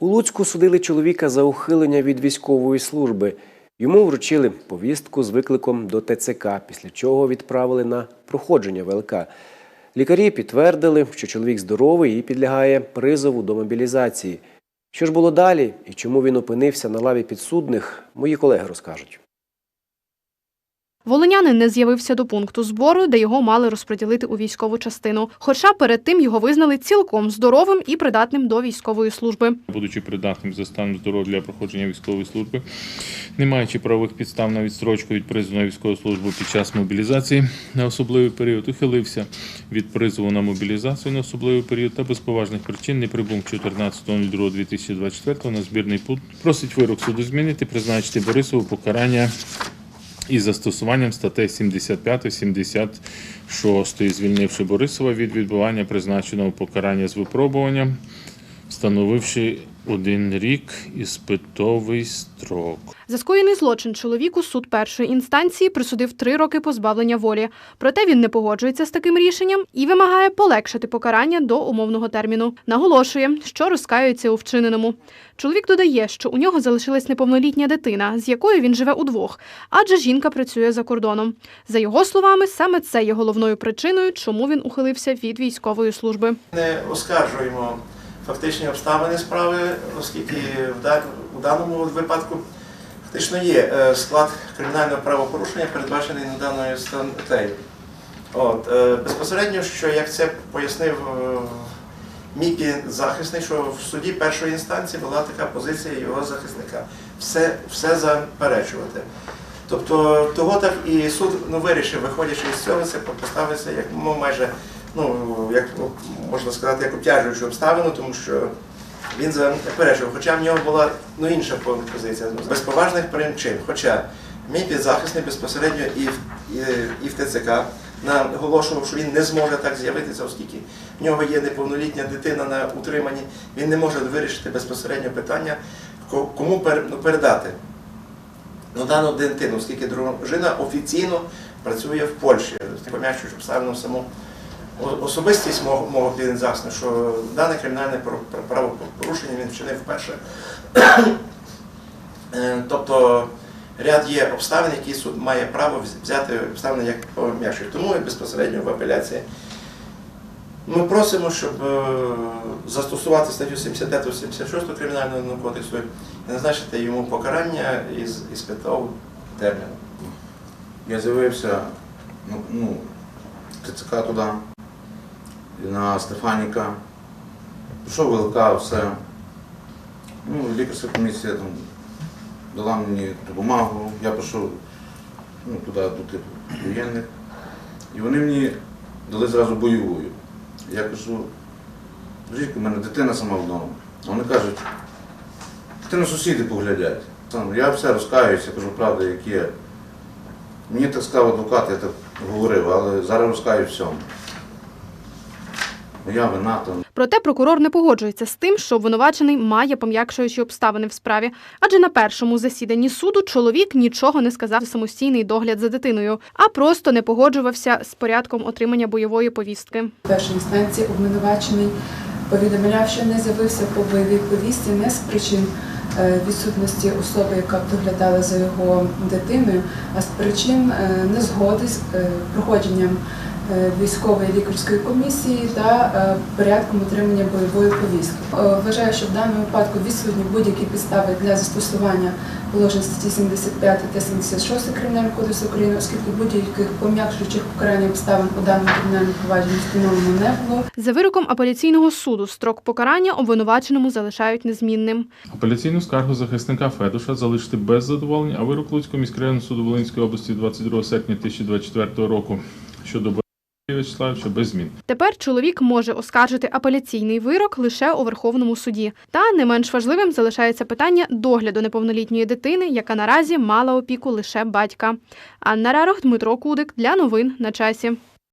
У Луцьку судили чоловіка за ухилення від військової служби. Йому вручили повістку з викликом до ТЦК, після чого відправили на проходження ВЛК. Лікарі підтвердили, що чоловік здоровий і підлягає призову до мобілізації. Що ж було далі і чому він опинився на лаві підсудних, мої колеги розкажуть. Волинянин не з'явився до пункту збору, де його мали розподілити у військову частину. Хоча перед тим його визнали цілком здоровим і придатним до військової служби. будучи придатним за станом здоров'я для проходження військової служби, не маючи правових підстав на відстрочку від призову на військову службу під час мобілізації на особливий період, ухилився від призову на мобілізацію на особливий період та без поважних причин не прибув 14.02.2024 на збірний пункт. Просить вирок суду змінити, призначити Борисову покарання із застосуванням статей 75 76 звільнивши Борисова від відбування призначеного покарання з випробуванням, встановивши один рік іспитовий строк. За скоєний злочин чоловіку суд першої інстанції присудив три роки позбавлення волі. Проте він не погоджується з таким рішенням і вимагає полегшити покарання до умовного терміну. Наголошує, що розкаюється у вчиненому. Чоловік додає, що у нього залишилась неповнолітня дитина, з якою він живе удвох, адже жінка працює за кордоном. За його словами, саме це є головною причиною, чому він ухилився від військової служби. Не оскаржуємо фактичні обставини справи, оскільки у даному випадку фактично є е, склад кримінального правопорушення, передбачений даною статтею. От, е, безпосередньо, що як це пояснив е, мій захисник, що в суді першої інстанції була така позиція його захисника. Все, все заперечувати. Тобто того так і суд ну, вирішив, виходячи з цього, це поставиться як ну, майже, ну, як ну, можна сказати, як обтяжуючу обставину, тому що він заперечував, хоча в нього була ну, інша позиція ну, без поважних причин. Хоча мій підзахисник безпосередньо і в, і, і в ТЦК наголошував, що він не зможе так з'явитися, оскільки в нього є неповнолітня дитина на утриманні, він не може вирішити безпосередньо питання, кому ну, передати ну, дану дитину, оскільки дружина офіційно працює в Польщі, пом'якшуючи обставину саму особистість мого, мого підзахисного, що дане кримінальне правопорушення він вчинив вперше. Е, Тобто ряд є обставин, які суд має право взяти обставини як пом'якшують. Тому і безпосередньо в апеляції ми просимо, щоб е, застосувати статтю 75-76 Кримінального кодексу і назначити йому покарання із іспитового терміну. Я з'явився ну, ну, ТЦК туди, на Стефаніка. Пішов ВЛК, все. Ну, лікарська комісія там дала мені бумагу, я пішов ну, туди до типу воєнних. І вони мені дали зразу бойову. Я кажу, жінка, у мене дитина сама вдома. Вони кажуть, ти сусіди поглядять. Я все розкаюся, кажу, правда, як є. Мені так сказав адвокат, я так говорив, але зараз розкаю всьому. Моя вина там. Проте прокурор не погоджується з тим, що обвинувачений має пом'якшуючі обставини в справі. Адже на першому засіданні суду чоловік нічого не сказав за самостійний догляд за дитиною, а просто не погоджувався з порядком отримання бойової повістки. В першій інстанції обвинувачений повідомляв, що не з'явився по бойовій повісті не з причин е, відсутності особи, яка б доглядала за його дитиною, а з причин е, незгоди з е, проходженням військової лікарської комісії та е, порядком отримання бойової повістки. Е, Вважаю, що в даному випадку відсутні будь-які підстави для застосування положень статті 75 та 76 Кримінального кодексу України, оскільки будь-яких пом'якшуючих покарань обставин у даному кримінальному провадженні встановлено не було. За вироком апеляційного суду строк покарання обвинуваченому залишають незмінним. Апеляційну скаргу захисника Федуша залишити без задоволення, а вирок Луцького міськрайонного суду Волинської області 22 серпня 2024 року щодо Борисовича що без змін. Тепер чоловік може оскаржити апеляційний вирок лише у Верховному суді. Та не менш важливим залишається питання догляду неповнолітньої дитини, яка наразі мала опіку лише батька. Анна Рарох, Дмитро Кудик для новин на часі.